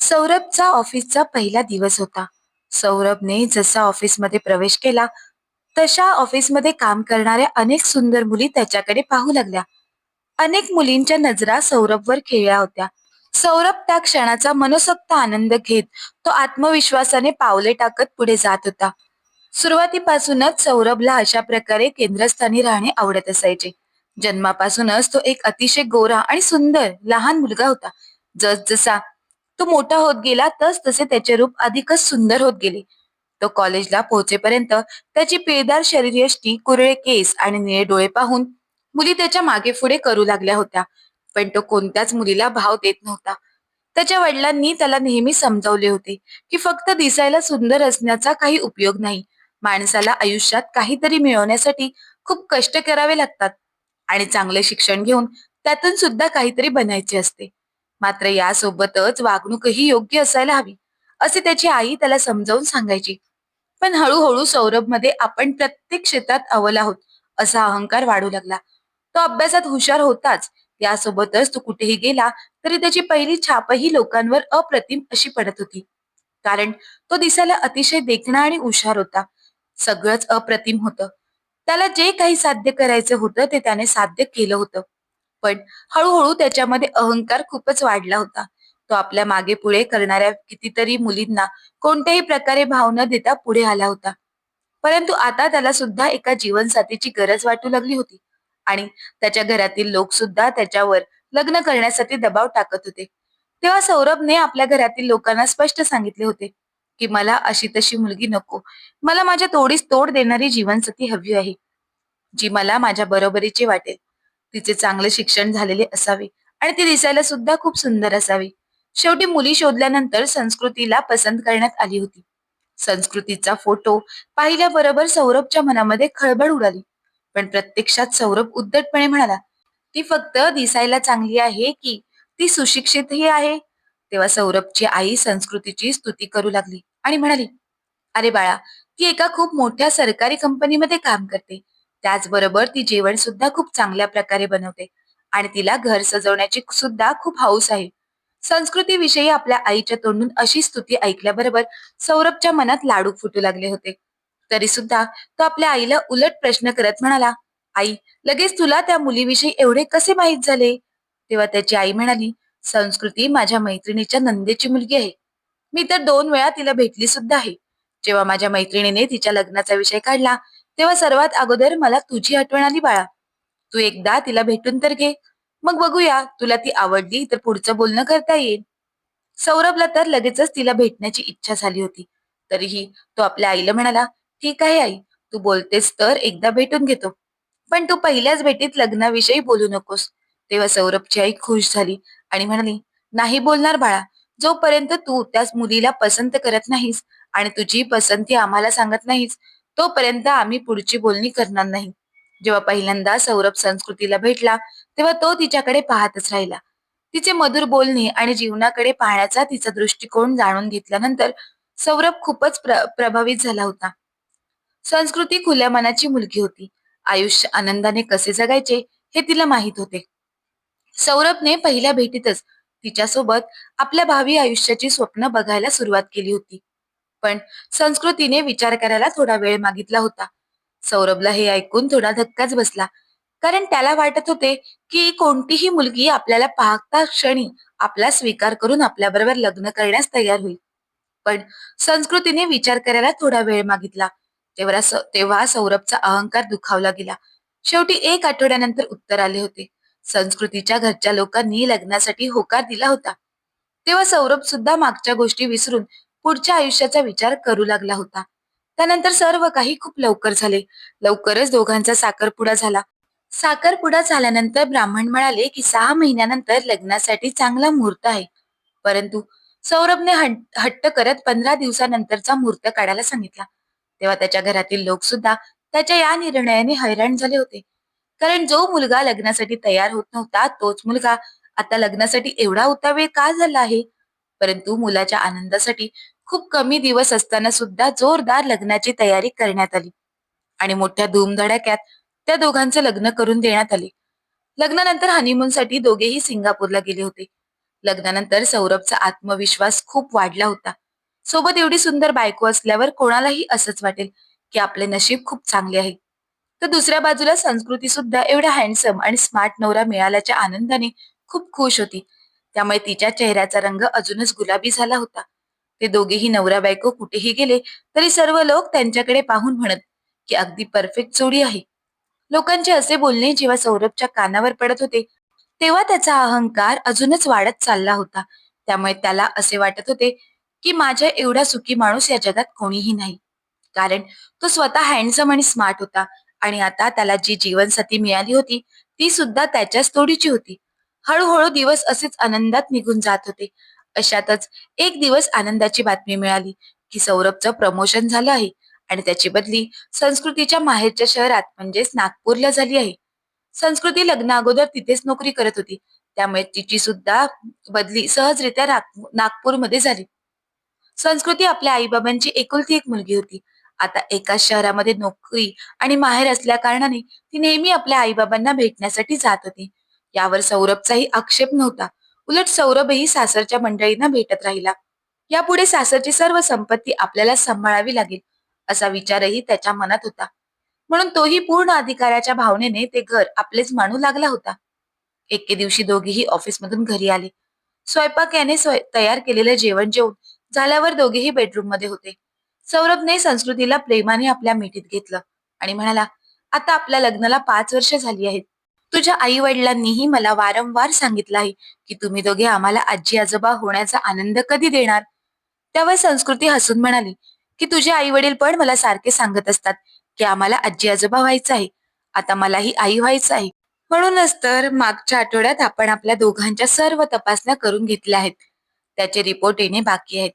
सौरभचा ऑफिसचा पहिला दिवस होता. सौरभने जसा ऑफिसमध्ये प्रवेश केला तशा ऑफिसमध्ये काम करणाऱ्या अनेक सुंदर मुली त्याच्याकडे पाहू लागल्या. अनेक मुलींच्या नजरा सौरभवर खेळल्या होत्या. सौरभ त्या क्षणाचा मनसोक्त आनंद घेत तो आत्मविश्वासाने पावले टाकत पुढे जात होता. सुरुवातीपासूनच सौरभला अशा प्रकारे केंद्रस्थानी राहणे आवडत असायचे. जन्मापासूनच तो एक अतिशय गोरा आणि सुंदर लहान मुलगा होता. जसजसा तो मोठा होत गेला तस तसे त्याचे रूप अधिकच सुंदर होत गेले. तो कॉलेजला पोहोचेपर्यंत त्याची पिळदार शरीरयष्टी कुरळे केस आणि निळे डोळे पाहून मुली त्याच्यामागे पुढे करू लागल्या होत्या पण तो कोणत्याच मुलीला भाव देत नव्हता. त्याच्या वडिलांनी त्याला नेहमी समजावले होते की फक्त दिसायला सुंदर असण्याचा काही उपयोग नाही. माणसाला आयुष्यात काहीतरी मिळवण्यासाठी खूप कष्ट करावे लागतात आणि चांगले शिक्षण घेऊन त्यातून सुद्धा काहीतरी बनायचे असते. मात्र यासोबतच वागणूकही योग्य असायला हवी असे त्याची आई त्याला समजावून सांगायची. पण हळूहळू सौरभमध्ये आपण प्रत्येक क्षेत्रात अव्वल आहोत असा अहंकार वाढू लागला. तो अभ्यासात हुशार होताच यासोबतच तो कुठेही गेला तरी त्याची पहिली छापही लोकांवर अप्रतिम अशी पडत होती. कारण तो दिसायला अतिशय देखणा आणि हुशार होता. सगळंच अप्रतिम होतं. त्याला जे काही साध्य करायचं होतं ते त्याने साध्य केलं होतं. पण हळूहळू त्याच्यामध्ये अहंकार खूपच वाढला होता. तो आपल्या मागे पुढे करणाऱ्या कितीतरी मुलींना कोणत्याही प्रकारे भाव न देता पुढे आला होता. परंतु आता त्याला सुद्धा एका जीवनसाथीची गरज वाटू लागली होती. आणि त्याच्या घरातील लोक सुद्धा त्याच्यावर लग्न करण्यासाठी दबाव टाकत होते. तेव्हा सौरभने आपल्या घरातील लोकांना स्पष्ट सांगितले होते की मला अशी तशी मुलगी नको. मला माझ्या तोडीस तोड देणारी जीवनसाथी हवी आहे जी मला माझ्या बरोबरीची वाटेल. तिचे चांगले शिक्षण झालेले असावे आणि ती दिसायला सुद्धा खूप सुंदर असावी. शेवटी मुली शोधल्यानंतर संस्कृतीला पसंत करण्यात आली होती. संस्कृतीचा फोटो पाहिल्याबरोबर सौरभच्या मनामध्ये खळबळ उडाली. पण प्रत्यक्षात सौरभ उद्धटपणे म्हणाला ती फक्त दिसायला चांगली आहे की ती सुशिक्षितही आहे? तेव्हा सौरभची आई संस्कृतीची स्तुती करू लागली आणि म्हणाली अरे बाळा ती एका खूप मोठ्या सरकारी कंपनीमध्ये काम करते. त्याचबरोबर ती जेवण सुद्धा खूप चांगल्या प्रकारे बनवते. आणि तिला घर सजवण्याची सुद्धा खूप हौस आहे. संस्कृतीविषयी आपल्या आईच्या तोंडून अशी स्तुती ऐकल्याबरोबर सौरभच्या मनात लाडू फुटू लागले होते. तरी सुद्धा तो आपल्या आईला उलट प्रश्न करत म्हणाला आई लगेच तुला त्या मुलीविषयी एवढे कसे माहीत झाले? तेव्हा त्याची आई म्हणाली संस्कृती माझ्या मैत्रिणीच्या नंदेची मुलगी आहे. मी तर दोन वेळा तिला भेटली सुद्धा आहे. जेव्हा माझ्या मैत्रिणीने तिच्या लग्नाचा विषय काढला तेव्हा सर्वात अगोदर मला तुझी आठवण आली बाळा. तू एकदा तिला भेटून तर घे. मग बघूया तुला ती आवडली तर पुढचं बोलणं करता येईल. सौरभला तर लगेचच तिला भेटण्याची इच्छा झाली होती. तरीही तो आपल्या आईला म्हणाला ठीक आहे आई. तू बोलतेस तर एकदा भेटून घेतो. पण तू पहिल्याच भेटीत लग्नाविषयी बोलू नकोस. तेव्हा सौरभची आई खुश झाली आणि म्हणाली नाही बोलणार बाळा. जोपर्यंत तू त्याच मुलीला पसंत करत नाहीस आणि तुझी पसंती आम्हाला सांगत नाहीस तोपर्यंत आम्ही पुढची बोलणी करणार नाही. जेव्हा पहिल्यांदा सौरभ संस्कृतीला भेटला तेव्हा तो तिच्याकडे पाहतच राहिला. तिचे मधुर बोलणे आणि जीवनाकडे पाहण्याचा तिचा दृष्टिकोन जाणून घेतल्यानंतर सौरभ खूपच प्र प्रभावित झाला होता. संस्कृती खुल्या मनाची मुलगी होती. आयुष्य आनंदाने कसे जगायचे हे तिला माहीत होते. सौरभने पहिल्या भेटीतच तिच्यासोबत आपल्या भावी आयुष्याची स्वप्न बघायला सुरुवात केली होती. पण संस्कृतीने विचार करायला थोडा वेळ मागितला होता. सौरभला हे ऐकून थोडा धक्काच बसला. कारण त्याला वाटत होते की कोणतीही मुलगी आपल्याला पाहता क्षणी आपला स्वीकार करून आपल्याबरोबर लग्न करण्यास तयार होईल. पण संस्कृतीने विचार करायला थोडा वेळ मागितला. तेव्हा तेव्हा सौरभचा अहंकार दुखावला गेला. शेवटी एक आठवड्यानंतर उत्तर आले होते. संस्कृतीच्या घरच्या लोकांनी लग्नासाठी होकार दिला होता. तेव्हा सौरभ सुद्धा मागच्या गोष्टी विसरून पुढच्या आयुष्याचा विचार करू लागला होता. त्यानंतर सर्व काही खूप लवकर झाले. लवकरच दोघांचा साखरपुडा झाला. साखरपुडा झाल्यानंतर ब्राह्मण म्हणाले की सहा महिन्यानंतर लग्नासाठी चांगला मुहूर्त आहे. परंतु सौरभने हट्ट करत पंधरा दिवसानंतरचा मुहूर्त काढायला सांगितला. तेव्हा त्याच्या घरातील लोक सुद्धा त्याच्या या निर्णयाने हैराण झाले होते. कारण जो मुलगा लग्नासाठी तयार होत नव्हता तोच मुलगा आता लग्नासाठी एवढा उतावीळ का झाला आहे? परंतु मुलाच्या आनंदासाठी खूप कमी दिवस असताना सुद्धा जोरदार लग्नाची तयारी करण्यात आली. आणि मोठ्या धूमधडाक्यात त्या दोघांचं लग्न करून देण्यात आले. लग्नानंतर हनीमून साठी दोघेही सिंगापूरला गेले होते. लग्नानंतर सौरभचा आत्मविश्वास खूप वाढला होता. सोबत एवढी सुंदर बायको असल्यावर कोणालाही असंच वाटेल की आपले नशीब खूप चांगले आहे. तर दुसऱ्या बाजूला संस्कृती सुद्धा एवढा हँडसम आणि स्मार्ट नवरा मिळाल्याच्या आनंदाने खूप खुश होती. त्यामुळे तिच्या चेहऱ्याचा रंग अजूनच गुलाबी झाला होता. ते दोघेही नवरा बायको कुठेही गेले तरी सर्व लोक त्यांच्याकडे पाहून म्हणत की अगदी परफेक्ट जोडी आहे. लोकांचे असे बोलणे जेव्हा सौरभच्या कानावर पडत होते तेव्हा त्याचा अहंकार अजूनच वाढत चालला होता. त्यामुळे त्याला असे वाटत होते की माझ्या एवढा सुखी माणूस या जगात कोणीही नाही. कारण तो स्वतः हँडसम आणि स्मार्ट होता आणि आता त्याला जी जीवनसाथी मिळाली होती ती सुद्धा त्याच्याच तोडीची होती. हळूहळू दिवस असेच आनंदात निघून जात होते. अशातच एक दिवस आनंदाची बातमी मिळाली की सौरभचं प्रमोशन झालं आहे आणि त्याची बदली संस्कृतीच्या माहेरच्या शहरात म्हणजेच नागपूरला झाली आहे. संस्कृती लग्ना अगोदर तिथेच नोकरी करत होती. त्यामुळे तिची सुद्धा बदली सहजरित्या नागपूरमध्ये झाली. संस्कृती आपल्या आईबाबांची एकुलती एक मुलगी होती. आता एकाच शहरामध्ये नोकरी आणि माहेर असल्या कारणाने ती नेहमी आपल्या आईबाबांना भेटण्यासाठी जात होती. यावर सौरभचाही आक्षेप नव्हता. उलट सौरभही सासरच्या मंडळींना भेटत राहिला. यापुढे सासरची सर्व संपत्ती आपल्याला सांभाळावी लागेल असा विचारही त्याच्या मनात होता. म्हणून तोही पूर्ण अधिकाराच्या भावनेने ते घर आपलेच मानू लागला होता. एके दिवशी दोघेही ऑफिसमधून घरी आले. स्वयंपाक याने स्वय- तयार केलेले जेवण जेवून झाल्यावर दोघेही बेडरूममध्ये होते. सौरभने संस्कृतीला प्रेमाने आपल्या मिठीत घेतलं आणि म्हणाला आता आपल्या लग्नाला पाच वर्ष झाली आहेत. तुझ्या आई वडिलांनीही मला वारंवार सांगितलं आहे की तुम्ही दोघे आम्हाला आजी आजोबा होण्याचा आनंद कधी देणार? त्यावर संस्कृती हसून म्हणाली की तुझे आई वडील पण मला सारखे सांगत असतात की आम्हाला आजी आजोबा व्हायचं आहे. आता मलाही आई व्हायचं आहे. म्हणूनच तर मागच्या आठवड्यात आपण आपल्या दोघांच्या सर्व तपासण्या करून घेतल्या आहेत. त्याचे रिपोर्ट येणे बाकी आहेत.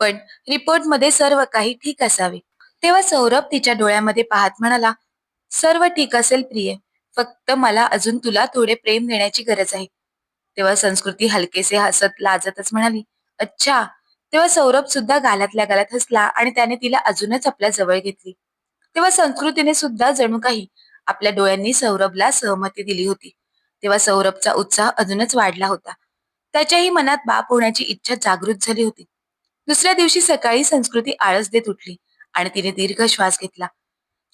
पण रिपोर्टमध्ये सर्व काही ठीक असावे. तेव्हा सौरभ तिच्या डोळ्यामध्ये पाहत म्हणाला सर्व ठीक असेल प्रिय. फक्त मला अजून तुला थोडे प्रेम देण्याची गरज आहे. तेव्हा संस्कृती हलकेसे हसत लाजतच म्हणाली अच्छा. तेव्हा सौरभ सुद्धा गालातल्या गालात हसला आणि त्याने तिला अजूनच आपल्या जवळ घेतली. तेव्हा संस्कृतीने सुद्धा जणू काही आपल्या डोळ्यांनी सौरभला सहमती दिली होती. तेव्हा सौरभचा उत्साह अजूनच वाढला होता. त्याच्याही मनात बाप होण्याची इच्छा जागृत झाली होती. दुसऱ्या दिवशी सकाळी संस्कृती आळस देत उठली आणि तिने दीर्घ श्वास घेतला.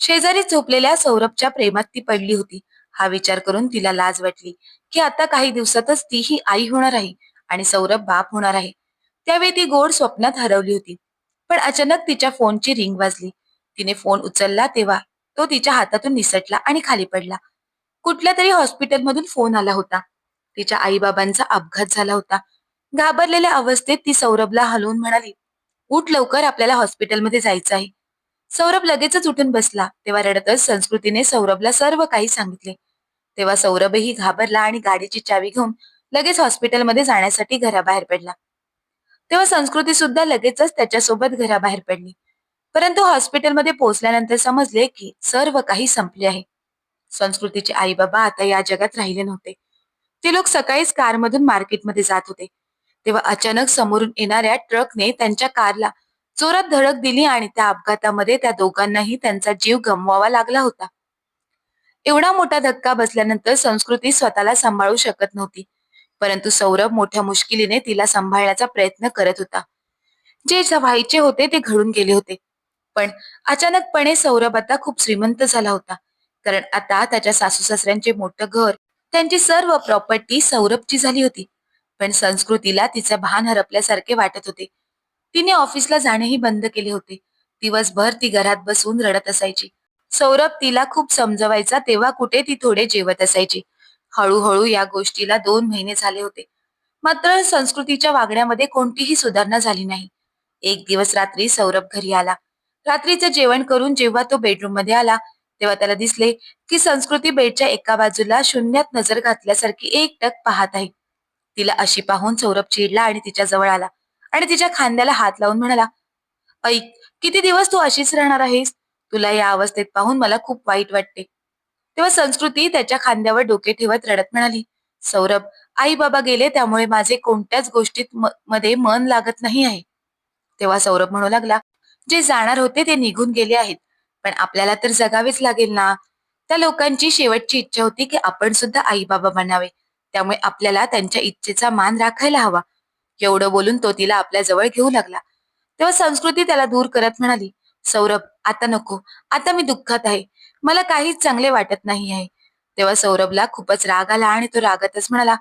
शेजारी झोपलेल्या सौरभच्या प्रेमात ती पडली होती. हा विचार करून तिला लाज वाटली की आता काही दिवसातच तीही आई होणार आहे आणि सौरभ बाप होणार आहे. त्यावेळी ती गोड स्वप्नात हरवली होती. पण अचानक तिच्या फोनची रिंग वाजली. तिने फोन उचलला तेव्हा तो तिच्या हातातून निसटला आणि खाली पडला. कुठल्या तरी हॉस्पिटलमधून फोन आला होता. तिच्या आईबाबांचा अपघात झाला होता. घाबरलेल्या अवस्थेत ती सौरभला हलवून म्हणाली उठ लवकर आपल्याला हॉस्पिटलमध्ये जायचं आहे. सौरभ लगेचच उठून बसला. तेव्हा रडतच संस्कृतीने सौरभला सर्व काही सांगितले. तेव्हा सौरभही घाबरला आणि गाडीची चावी घेऊन लगेच हॉस्पिटलमध्ये जाण्यासाठी घराबाहेर पडला. तेव्हा संस्कृती सुद्धा लगेचच त्याच्यासोबत घराबाहेर पडली. परंतु हॉस्पिटलमध्ये पोहोचल्यानंतर समजले की सर्व काही संपले आहे. संस्कृतीचे आई बाबा आता या जगात राहिले नव्हते. ते लोक सकाळीच कारमधून मार्केटमध्ये जात होते. तेव्हा अचानक समोरून येणाऱ्या ट्रकने त्यांच्या कारला जोरात धडक दिली आणि त्या अपघातामध्ये त्या दोघांनाही त्यांचा जीव गमवावा लागला होता. एवढा मोठा धक्का बसल्यानंतर संस्कृती स्वतःला सांभाळू शकत नव्हती परंतु सौरभ मोठ्या मुश्किलीने तिला सांभाळण्याचा प्रयत्न करत होता. जे व्हायचे होते ते घडून गेले होते. पण अचानकपणे सौरभ आता खूप श्रीमंत झाला होता कारण आता त्याच्या सासू सासऱ्यांचे मोठं घर त्यांची सर्व प्रॉपर्टी सौरभची झाली होती. पण संस्कृतीला तिचं भान हरपल्यासारखे वाटत होते. तिने ऑफिसला जाणेही बंद केले होते. दिवसभर ती घरात बसून रडत असायची. सौरभ तिला खूप समजवायचा तेव्हा कुठे ती थोडे जेवत असायची. हळूहळू या गोष्टीला दोन महिने झाले होते. मात्र संस्कृतीच्या वागण्यामध्ये कोणतीही सुधारणा झाली नाही. एक दिवस रात्री सौरभ घरी आला. रात्रीचं जेवण करून जेव्हा तो बेडरूममध्ये आला तेव्हा त्याला दिसले की संस्कृती बेडच्या एका बाजूला शून्यात नजर घातल्यासारखी एकटक पाहत आहे. तिला अशी पाहून सौरभ चिडला आणि तिच्या जवळ आला. आणि तिच्या खांद्याला हात लावून म्हणाला ऐक किती दिवस तू अशीच राहणार आहेस? तुला या अवस्थेत पाहून मला खूप वाईट वाटते. तेव्हा संस्कृती त्याच्या खांद्यावर डोके ठेवत रडत म्हणाली सौरभ आई बाबा गेले त्यामुळे माझे कोणत्याच गोष्टीत मध्ये मन लागत नाही आहे. तेव्हा सौरभ म्हणू लागला जे जाणार होते ते निघून गेले आहेत पण आपल्याला तर जगावेच लागेल ना. त्या लोकांची शेवटची इच्छा होती की आपण सुद्धा आई बाबा बनावे. त्यामुळे आपल्याला त्यांच्या इच्छेचा मान राखायला हवा. एवढं बोलून तो तिला आपल्या जवळ घेऊ लागला. तेव्हा संस्कृती त्याला दूर करत म्हणाली सौरभ आता नको. आता मी दुःखात आहे. मला काहीच चांगले वाटत नाही आहे. तेव्हा सौरभला खूपच राग आला आणि तो रागातच म्हणाला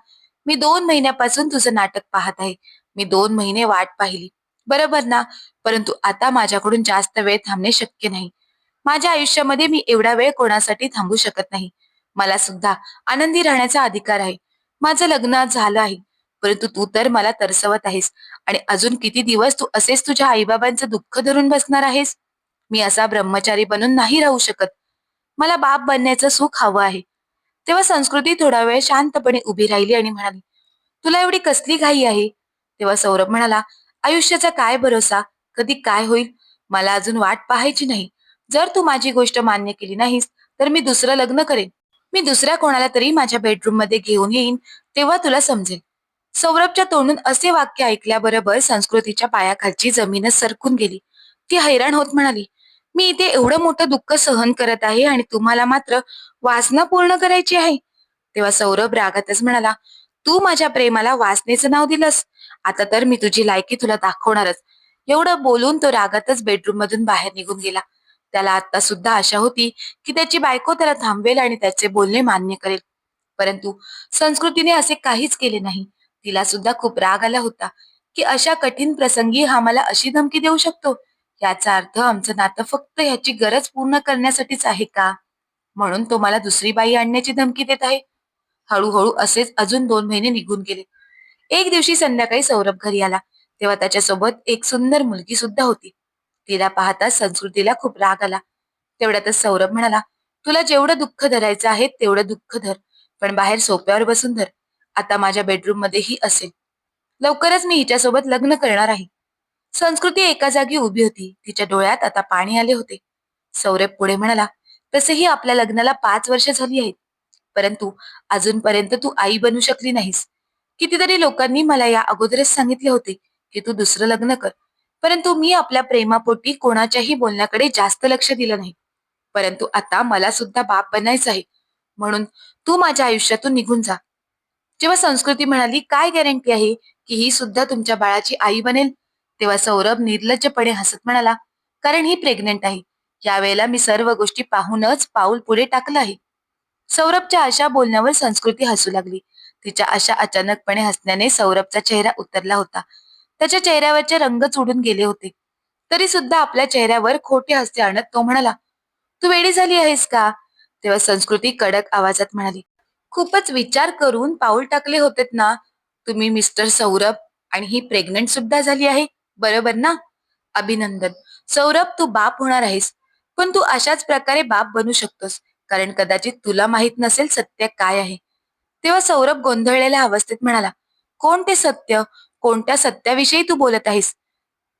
मी दोन महिन्यापासून तुझं नाटक पाहत आहे. मी दोन महिने वाट पाहिली. बरोबर ना? परंतु आता माझ्याकडून जास्त वेळ थांबणे शक्य नाही. माझ्या आयुष्यामध्ये मी एवढा वेळ कोणासाठी थांबू शकत नाही. मला सुद्धा आनंदी राहण्याचा अधिकार आहे. माझं लग्न झालं आहे. परंतु तू तर मला तरसवत आहेस. आणि अजून किती दिवस तू असेच तुझ्या आईबाबांचं दुःख धरून बसणार आहेस? मी असा ब्रह्मचारी बनून नाही राहू शकत. मला बाप बनण्याचं सुख हवं आहे. तेव्हा संस्कृती थोडा वेळ शांतपणे उभी राहिली आणि म्हणाली तुला एवढी कसली घाई आहे? तेव्हा सौरभ म्हणाला आयुष्याचा काय भरोसा? कधी काय होईल? मला अजून वाट पाहायची नाही. जर तू माझी गोष्ट मान्य केली नाहीस तर मी दुसरं लग्न करेन. मी दुसऱ्या कोणाला तरी माझ्या बेडरूममध्ये घेऊन येईन तेव्हा तुला समजेल. सौरभच्या तोंडून असे वाक्य ऐकल्याबरोबर संस्कृतीच्या पायाखालची जमीनच सरकून गेली. ती हैराण होत म्हणाली मी इथे एवढं मोठं दुःख सहन करत आहे आणि तुम्हाला मात्र वासना पूर्ण करायची आहे. तेव्हा सौरभ रागातच म्हणाला तू माझ्या प्रेमाला वासनेचं नाव दिलंस. आता तर मी तुझी लायकी तुला दाखवणारच. एवढं बोलून तो रागातच बेडरूम मधून बाहेर निघून गेला. त्याला आता सुद्धा आशा होती की त्याची बायको त्याला थांबवेल आणि त्याचे बोलणे मान्य करेल. परंतु संस्कृतीने असे काहीच केले नाही. तिला सुद्धा खूप राग आला होता की अशा कठीण प्रसंगी हा मला अशी धमकी देऊ शकतो? याचा अर्थ आमचं नातं फक्त ह्याची गरज पूर्ण करण्यासाठीच आहे का? म्हणून तो मला दुसरी बाई आणण्याची धमकी देत आहे. हळूहळू असेच अजून दोन महिने निघून गेले. एक दिवशी संध्याकाळी सौरभ घरी आला. तेव्हा त्याच्यासोबत एक सुंदर मुलगी सुद्धा होती. तिला पाहता संस्कृतीला खूप राग आला. तेवढ्यातच सौरभ म्हणाला तुला जेवढं दुःख धरायचं आहे तेवढं दुःख धर पण बाहेर सोप्यावर बसून धर. आता माझ्या बेडरूम मध्येही असेल. लवकरच मी हिच्यासोबत लग्न करणार आहे. संस्कृती एका जागी उभी होती. तिच्या डोळ्यात आता पाणी आले होते. सौरभ पुढे म्हणाला तसेही आपल्या लग्नाला पाच वर्ष झाली आहेत. परंतु अजूनपर्यंत तू आई बनू शकली नाहीस. कितीतरी लोकांनी मला या अगोदरच सांगितले होते की तू दुसरं लग्न कर. परंतु मी आपल्या प्रेमापोटी कोणाच्याही बोलण्याकडे जास्त लक्ष दिलं नाही. परंतु आता मला सुद्धा बाप बनायचं आहे. म्हणून तू माझ्या आयुष्यातून निघून जा. जेव्हा संस्कृती म्हणाली काय गॅरंटी आहे की ही सुद्धा तुमच्या बाळाची आई बनेल? तेव्हा सौरभ निर्लज्जपणे हसत म्हणाला कारण ही प्रेग्नेंट आहे. यावेळेला मी सर्व गोष्टी पाहूनच पाऊल पुढे टाकलं आहे. सौरभच्या अशा बोलण्यावर संस्कृती हसू लागली. तिच्या अशा अचानकपणे हसण्याने सौरभचा चेहरा उतरला होता. त्याच्या चेहऱ्यावरचे रंग चुडून गेले होते. तरी सुद्धा आपल्या चेहऱ्यावर खोटे हसते आणत तो म्हणाला तू वेडी झाली आहेस का? तेव्हा संस्कृती कडक आवाजात म्हणाली खूपच विचार करून पाऊल टाकले होतेत ना. तुम्ही मिस्टर सौरभ आणि ही प्रेग्नंट सुद्धा झाली आहे. बरोबर ना? अभिनंदन. सौरभ तू बाप होणार आहेस. पण तू अशाच प्रकारे बाप बनू शकतोस. कारण कदाचित तुला माहीत नसेल सत्य काय आहे. तेव्हा सौरभ गोंधळलेल्या अवस्थेत म्हणाला कोण ते सत्य? कोणत्या सत्याविषयी तू बोलत आहेस?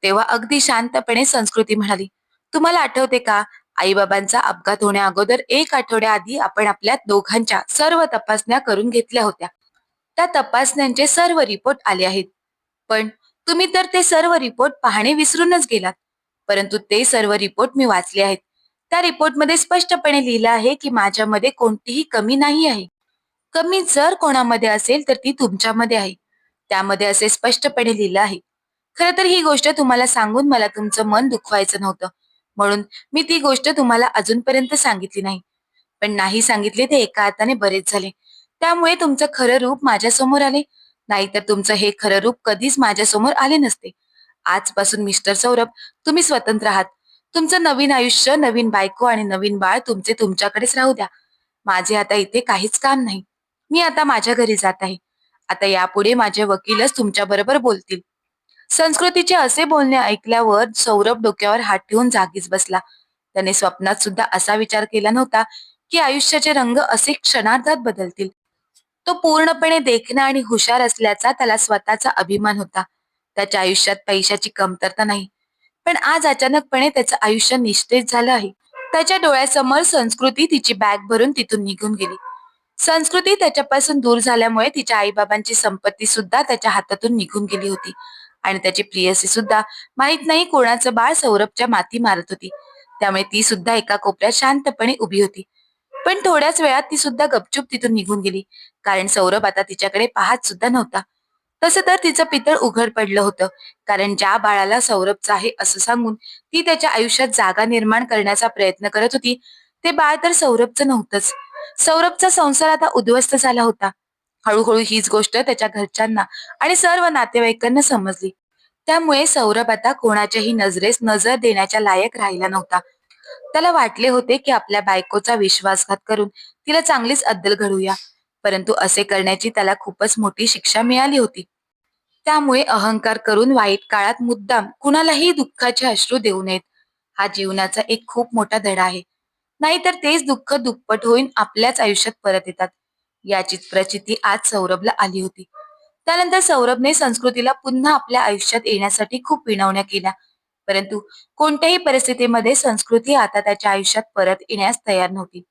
तेव्हा अगदी शांतपणे संस्कृती म्हणाली तुम्हाला आठवते का? आईबाबांचा अपघात होण्या अगोदर एक आठवड्या आधी आपण आपल्या दोघांच्या सर्व तपासण्या करून घेतल्या होत्या. त्या तपासण्यांचे सर्व रिपोर्ट आले आहेत. पण तुम्ही तर ते सर्व रिपोर्ट पाहणे विसरूनच गेलात. परंतु ते सर्व रिपोर्ट मी वाचले आहेत. त्या रिपोर्टमध्ये स्पष्टपणे लिहिलं आहे की माझ्यामध्ये कोणतीही कमी नाही आहे. कमी जर कोणामध्ये असेल तर ती तुमच्यामध्ये आहे. त्यामध्ये असे स्पष्टपणे लिहिलं आहे. खरं तर ही गोष्ट तुम्हाला सांगून मला तुमचं मन दुखवायचं नव्हतं. म्हणून मी ती गोष्ट तुम्हाला अजूनपर्यंत सांगितली नाही. पण नाही सांगितले ते एका हाताने बरेच झाले. त्यामुळे तुमचं खरं रूप माझ्यासमोर आले. नाहीतर तुमचं हे खरं रूप कधीच माझ्यासमोर आले नसते. आजपासून मिस्टर सौरभ तुम्ही स्वतंत्र आहात. तुमचं नवीन आयुष्य नवीन बायको आणि नवीन बाळ तुमचे तुमच्याकडेच राहू द्या. माझे आता इथे काहीच काम नाही. मी आता माझ्या घरी जात आहे. आता यापुढे माझे वकीलच तुमच्या बरोबर बोलतील. संस्कृतीचे असे बोलणे ऐकल्यावर सौरभ डोक्यावर हात ठेवून जागीच बसला. त्याने स्वप्नात सुद्धा असा विचार केला नव्हता की आयुष्याचे रंग असे क्षणार्धात बदलतील. तो पूर्णपणे देखणा आणि हुशार असल्याचा त्याला स्वतःचा अभिमान होता. त्याच्या आयुष्यात पैशाची कमतरता नाही. पण आज अचानकपणे त्याचं आयुष्य निश्चित झालं आहे. त्याच्या डोळ्यासमोर संस्कृती तिची बॅग भरून तिथून निघून गेली. संस्कृती त्याच्यापासून दूर झाल्यामुळे तिच्या आईबाबांची संपत्ती सुद्धा त्याच्या हातातून निघून गेली होती. आणि त्याची प्रियसी सुद्धा माहीत नाही कोणाचं बाळ सौरभच्या माती मारत होती. त्यामुळे ती सुद्धा एका कोपऱ्यात शांतपणे उभी होती. पण थोड्याच वेळात ती सुद्धा गपचूप तिथून निघून गेली. कारण सौरभ आता तिच्याकडे पाहत सुद्धा नव्हता. तसं तर तिचं पितळ उघड पडलं होतं. कारण ज्या बाळाला सौरभचं आहे असं सांगून ती त्याच्या आयुष्यात जागा निर्माण करण्याचा प्रयत्न करत होती ते बाळ तर सौरभचं नव्हतंच. सौरभचा संसार आता उद्ध्वस्त झाला होता. हळूहळू हीच गोष्ट त्याच्या घरच्यांना आणि सर्व नातेवाईकांना समजली. त्यामुळे सौरभ आता कोणाच्याही नजरेस नजर देण्याच्या लायक राहिला नव्हता. त्याला वाटले होते की आपल्या बायकोचा विश्वासघात करून तिला चांगलीच अद्दल घडूया परंतु असे करण्याची त्याला खूपच मोठी शिक्षा मिळाली होती. त्यामुळे अहंकार करून वाईट काळात मुद्दाम कुणालाही दुःखाचे अश्रू देऊ नयेत. हा जीवनाचा एक खूप मोठा धडा आहे. नाहीतर तेच दुःख दुप्पट होऊन आपल्याच आयुष्यात परत येतात. याची प्रचिती आज सौरभला आली होती. त्यानंतर सौरभने संस्कृतीला पुन्हा आपल्या आयुष्यात येण्यासाठी खूप विनवण्या केल्या. परंतु कोणत्याही परिस्थितीमध्ये संस्कृती आता त्याच्या आयुष्यात परत येण्यास तयार नव्हती.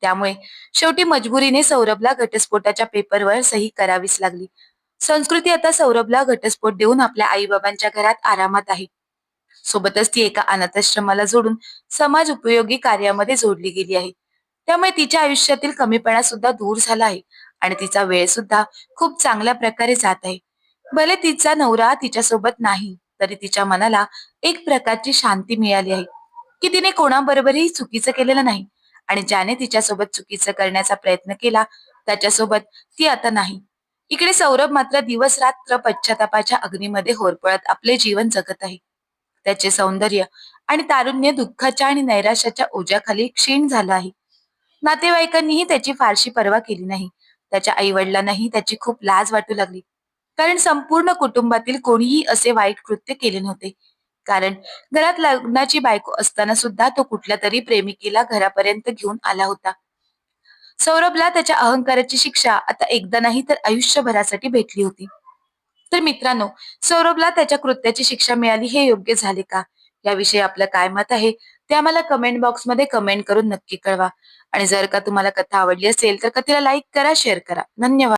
त्यामुळे शेवटी मजबुरीने सौरभला घटस्फोटाच्या पेपरवर सही करावीच लागली. संस्कृती आता सौरभला घटस्फोट देऊन आपल्या आईबाबांच्या घरात आरामात आहे. सोबतच ती एका अनाथाश्रमाला जोडून समाज उपयोगी कार्यामध्ये जोडली गेली आहे. त्यामुळे तिच्या आयुष्यातील कमीपणा सुद्धा दूर झाला आहे आणि तिचा वेळ सुद्धा खूप चांगल्या प्रकारे जात आहे. भले तिचा नवरा तिच्यासोबत नाही तरी तिच्या मनाला एक प्रकारची शांती मिळाली आहे की तिने कोणाबरोबरही चुकीचं केलेलं नाही आणि ज्याने तिच्यासोबत चुकीचं करण्याचा प्रयत्न केला त्याच्यासोबत ती आता नाही. इकडे सौरभ मात्र दिवस रात्र पश्चातापाच्या अग्नीमध्ये होरपळत आपले जीवन जगत आहे. त्याचे सौंदर्य आणि तारुण्य दुःखाच्या आणि नैराश्याच्या ओझ्याखाली क्षीण झालं आहे. नातेवाईकांनीही त्याची फारशी पर्वा केली नाही. त्याच्या आई वडिलांनाही त्याची खूप लाज वाटू लागली. कारण संपूर्ण कुटुंबातील कोणीही असे वाईट कृत्य केले नव्हते. कारण घरात लग्नाची बायको असताना सुद्धा तो कुठल्या तरी प्रेमिकेला घरापर्यंत घेऊन आला होता. सौरभला त्याच्या अहंकाराची शिक्षा आता एकदा नाही तर आयुष्यभरासाठी भेटली होती. तर मित्रांनो सौरभला त्याच्या कृत्याची शिक्षा मिळाली हे योग्य झाले का? याविषयी आपलं काय मत आहे ते आम्हाला कमेंट बॉक्समध्ये कमेंट करून नक्की कळवा. आणि जर का तुम्हाला कथा आवडली असेल तर कथेला लाईक करा शेअर करा. धन्यवाद.